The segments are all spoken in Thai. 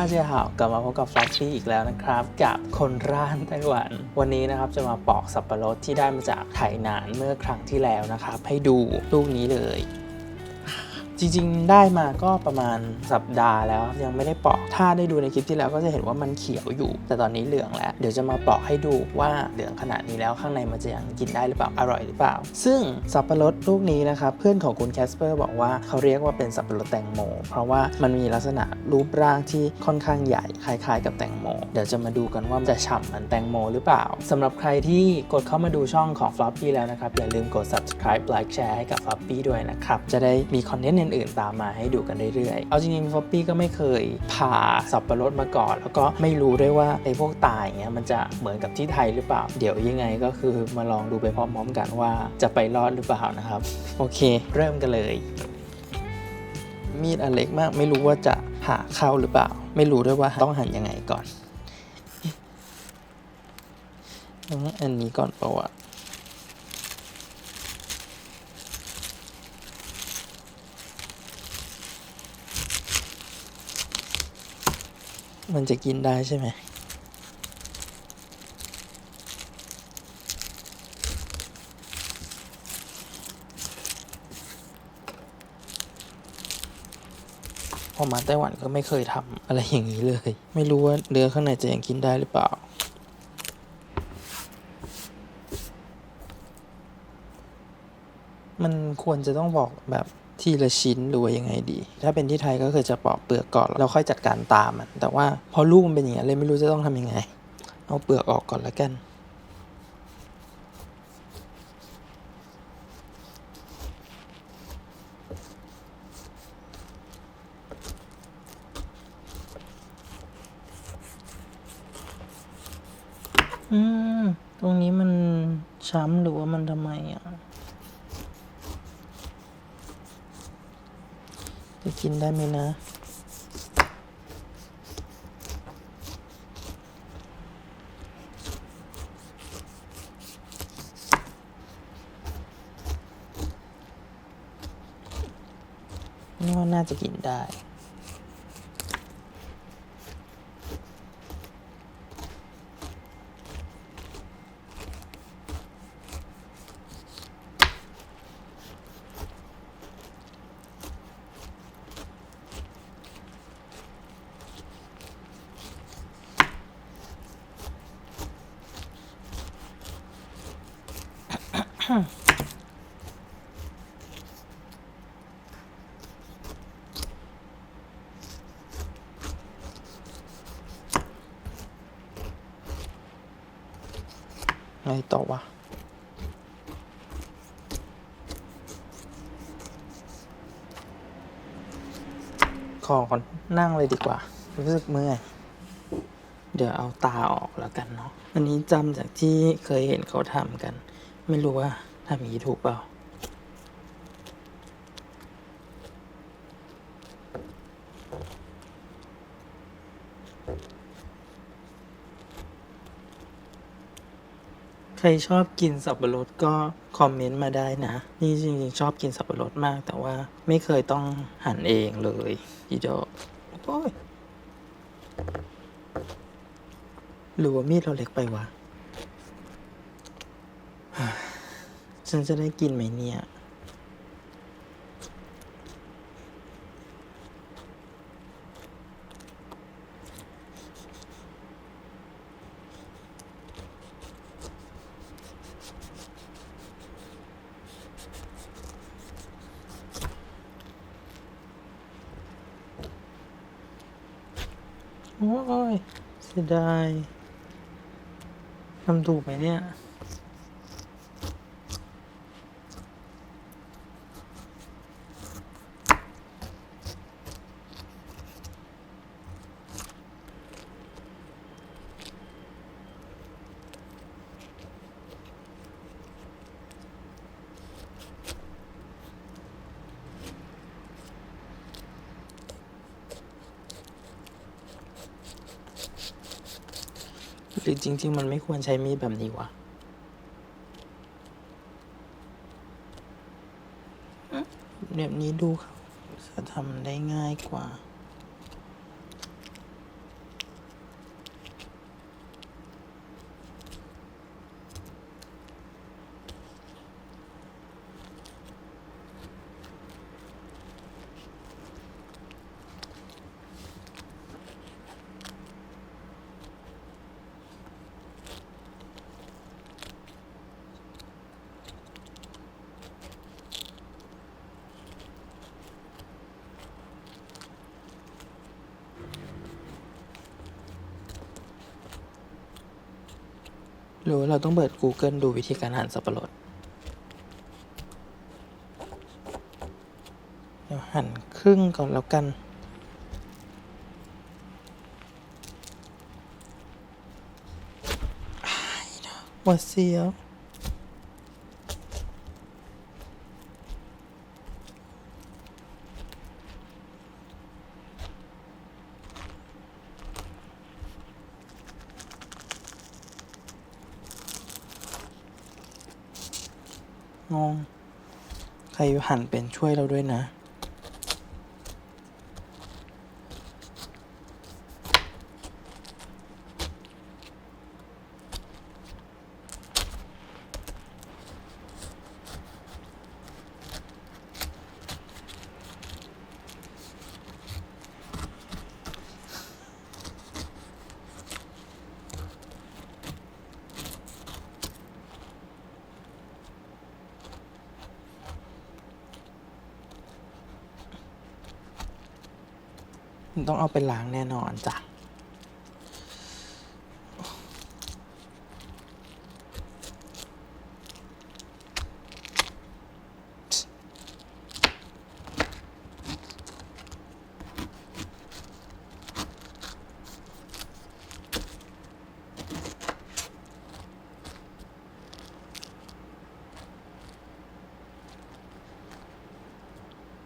ฮัลโหลตาเจียหาวกลับมาพบกับฟลัฟฟี่อีกแล้วนะครับกับคนร่านไต้หวัน วันนี้นะครับจะมาปอกสับปะรดที่ได้มาจากไถหนานเมื่อครั้งที่แล้วนะครับให้ดูลูกนี้เลย จริงๆ ได้มาก็ประมาณสัปดาห์แล้วยังไม่ได้ปอกถ้าได้ดูในคลิปที่แล้วก็จะเห็นว่ามันเขียวอยู่ แต่ตอนนี้เหลืองแล้ว เดี๋ยวจะมาปอกให้ดูว่าเหลืองขนาดนี้แล้วข้างในมันจะยังกินได้หรือเปล่าอร่อยหรือเปล่า ซึ่งสับปะรดลูกนี้นะครับเพื่อนของคุณแคสเปอร์บอกว่าเขาเรียกว่าเป็นสับปะรดแตงโม เพราะว่ามันมีลักษณะรูปร่างที่ค่อนข้างใหญ่คล้ายๆ กับแตงโม เดี๋ยวจะมาดูกันว่าจะฉ่ำเหมือนแตงโมหรือเปล่าสำหรับใครที่กดเข้ามาดูช่องของ f l o p p y แล้วนะครับอย่าลืมกด subscribe like share ให้กับ f l o p p y ด้วยนะครับจะได้มีคอนเทนต์อื่นๆ ตามมาให้ดูกันเรื่อยๆ เอาจริงๆ f l o p p y ก็ไม่เคยผ่าสับปะรดมาก่อน แล้วก็ไม่รู้ด้วยว่าไอ้พวกตายอย่างเงี้ยมันจะเหมือนกับที่ไทยหรือเปล่า เดี๋ยวยังไงก็คือมาลองดูไปพร้อมๆกันว่าจะไปรอดหรือเปล่านะครับ โอเค เริ่มกันเลย มีดอันเล็กมาก ไม่รู้ว่าจะหาเข้าหรือเปล่า ไม่รู้ด้วยว่าต้องหั่นยังไงก่อนอันนี้ก่อนเปล่าวะ มันจะกินได้ใช่ไหมพอมาไต้หวันก็ไม่เคยทำอะไรอย่างนี้เลย ไม่รู้ว่าเนื้อข้างในจะยังกินได้หรือเปล่ามันควรจะต้องบอกแบบ ทีละชิ้นหรือว่ายังไงดี ถ้าเป็นที่ไทยก็คือจะปอกเปลือกก่อนแล้วค่อยจัดการตามมัน แต่ว่าพอลูกมันเป็นอย่างนี้ยเลยไม่รู้จะต้องทำยังไง เอาเปลือกออกก่อนละกัน อืม ตรงนี้มันช้ำหรือว่ามันทำไมอะ จะกินได้ไหมนะนี่ว่าน่าจะกินได้ ไงต่อวะขอก่อนนั่งเลยดีกว่า รู้สึกเมื่อย เดี๋ยวเอาตาออกแล้วกันเนาะ อันนี้จำจากที่เคยเห็นเขาทำกัน ไม่รู้ว่าทำอย่างนี้ถูกเปล่า ใครชอบกินสับปะรดก็คอมเมนต์มาได้นะ นี่จริงๆชอบกินสับปะรดมาก แต่ว่าไม่เคยต้องหั่นเองเลยอีดอกโอ้ยหรือว่ามีดเราเล็กไปวะ ฉันจะได้กินไหมเนี่ย โอ้ยเสียดายทำถูกไหมเนี่ย หรือจริง ๆ มันไม่ควรใช้มีดแบบนี้วะแบบนี้ดูครับจะทำได้ง่ายกว่า หรือว่าเราต้องเปิด Google ดูวิธีการหั่นสับปะรดเดี๋ยวหั่นครึ่งก่อนแล้วกันอ้เนอะหวัดเสียว งง ใครหันเป็นช่วยเราด้วยนะ ต้องเอาไปล้างแน่นอนจ้ะ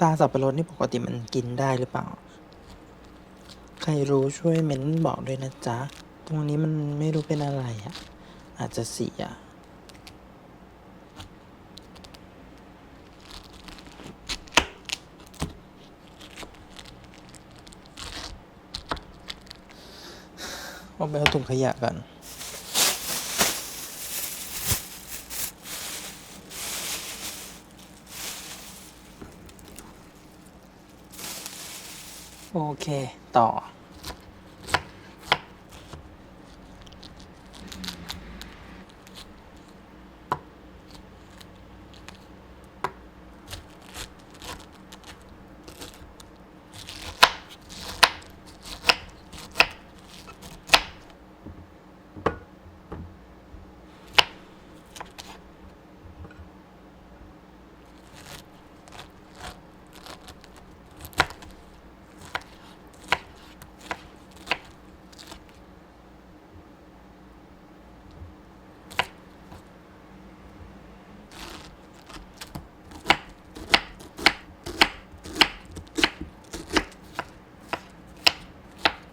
ตาสับปะรดนี่ปกติมันกินได้หรือเปล่า ครรู้ช่วยเม้นบอกด้วยนะจ๊ะ ตรงนี้มันไม่รู้เป็นอะไรอะ่ะ อาจจะเสียเอาไปเอาถุงขยะกัน โอเค ต่อ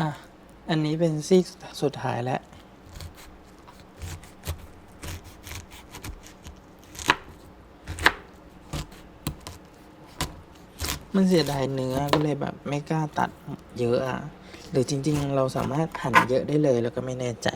อะ อันนี้เป็นซีกสุดท้ายแล้ว มันเสียดายเนื้อก็เลยแบบไม่กล้าตัดเยอะอะ หรือจริง ๆ เราสามารถหั่นเยอะได้เลยแล้วก็ไม่แน่ใจ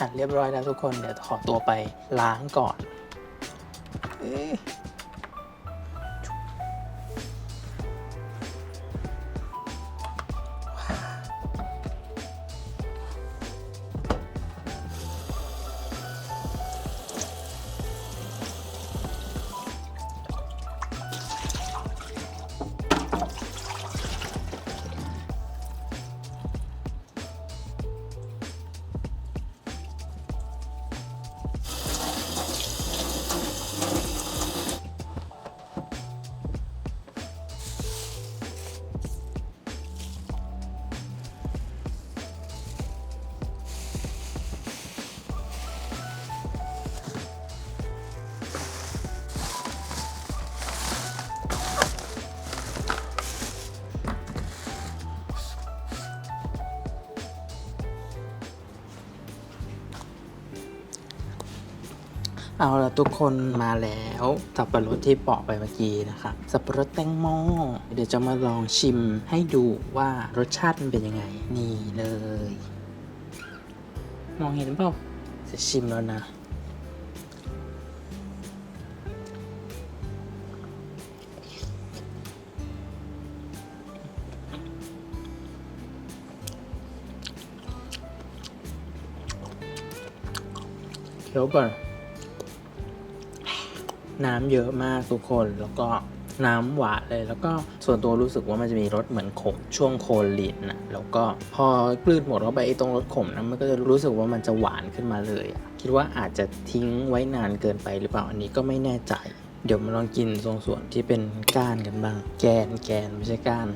หั่นเรียบร้อยแล้วทุกคนเดี๋ยวขอตัวไปล้างก่อน เอาละทุกคนมาแล้วสับปะรดที่ปอกไปเมื่อกี้นะครับสับปะรดแตงโมเดี๋ยวจะมาลองชิมให้ดูว่ารสชาติมันเป็นยังไง นี่เลย มองเห็นเปล่าจะชิมแล้วนะเคี้ยวก่อน น้ำเยอะมากทุกคนแล้วก็น้ำหวานเลย แล้วก็ส่วนตัวรู้สึกว่ามันจะมีรสเหมือนขมช่วงโคนลิ้นนะแล้วก็พอกลืนหมดเข้าไปไอ้ตรงรสขมนะมันก็จะรู้สึกว่ามันจะหวานขึ้นมาเลย คิดว่าอาจจะทิ้งไว้นานเกินไปหรือเปล่าอันนี้ก็ไม่แน่ใจ เดี๋ยวมาลองกินตรงส่วนที่เป็นก้านกันบ้าง แกนแกนไม่ใช่ก้าน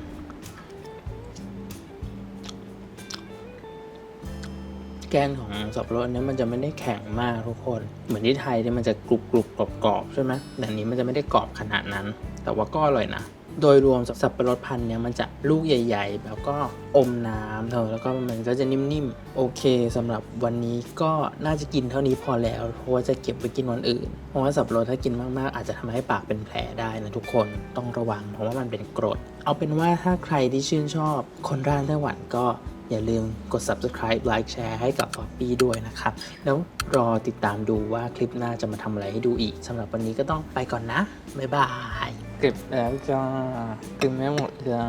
กนของสับปะรดอันเนี้ยมันจะไม่ได้แข็งมากทุกคน เหมือนที่ไทยที่มันจะกรุบกรุบกรอบกรอบๆใช่ไหมแต่อันนี้มันจะไม่ได้กรอบขนาดนั้น แต่ว่าก็อร่อยนะ โดยรวมสับปะรดพันธุ์เนี้ยมันจะลูกใหญ่ ๆ แล้วก็อมน้ำเธอแล้วก็มันก็จะนิ่มๆ โอเคสำหรับวันนี้ก็น่าจะกินเท่านี้พอแล้ว เพราะว่าจะเก็บไปกินวันอื่น เพราะว่าสับปะรดถ้ากินมากๆ อาจจะทำให้ปากเป็นแผลได้นะทุกคนต้องระวังเพราะว่ามันเป็นกรด เอาเป็นว่าถ้าใครที่ชื่นชอบคนร้านไต้หวันก็ อย่าลืมกด subscribe like แชร์ให้กับ p อ p ปี้ด้วยนะครับ แล้วรอติดตามดูว่าคลิปหน้าจะมาทำอะไรให้ดูอีกสำหรับวันนี้ก็ต้องไปก่อนนะ บ๊ายบาย เก็บแล้วจ้ากินไม่หมดจ้า